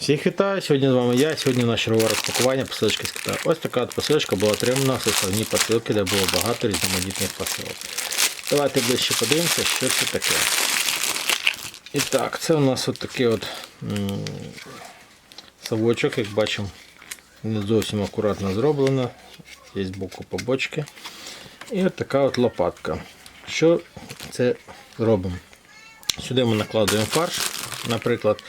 Всіх вітаю! Сьогодні з вами я. Сьогодні у нас чергове розпакування посилочки з Китаю. Ось така от посилочка була отримана в составній посилки, де було багато різноманітних посилок. Давайте ближче подивимося, що це таке. І так, це у нас от такий от совочок, як бачимо, не зовсім акуратно зроблено. Є з боку побочки. І от така от лопатка. Що це робимо? Сюди ми накладуємо фарш, наприклад,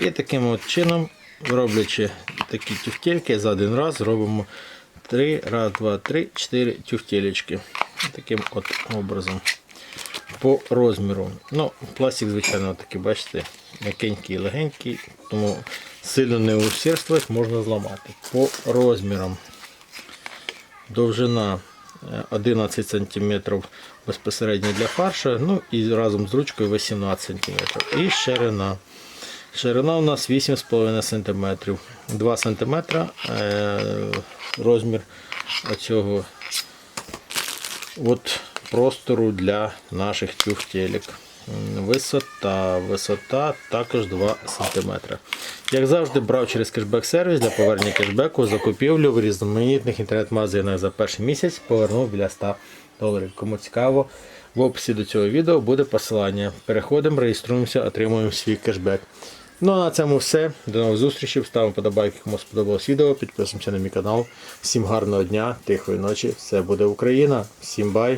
і таким от чином, роблячи такі тюфтельки, за один раз робимо 3, раз, два, три, 4 тюфтелечки. Таким от образом. По розміру. Ну, пластик, звичайно, такий, бачите, м'якенький і легенький, тому сильно не усердствувати, можна зламати. По розмірам. Довжина е, 11 см безпосередньо для фарша, ну і разом з ручкою 18 см. І ширина. Ширина у нас 8,5 см. 2 см розмір оцього от простору для наших тюфтелек. М, Висота, висота також 2 см. Як завжди, брав через кешбек-сервіс для повернення кешбеку закупівлю в різноманітних інтернет-магазинах за перший місяць повернув біля 100 доларів. Кому цікаво, в описі до цього відео буде посилання. Переходимо, реєструємося, отримуємо свій кешбек. Ну а на цьому все. До нових зустрічей. Ставимо подобайки, кому сподобалось відео. Підписуємося на мій канал. Всім гарного дня, тихої ночі. Все буде Україна. Всім бай.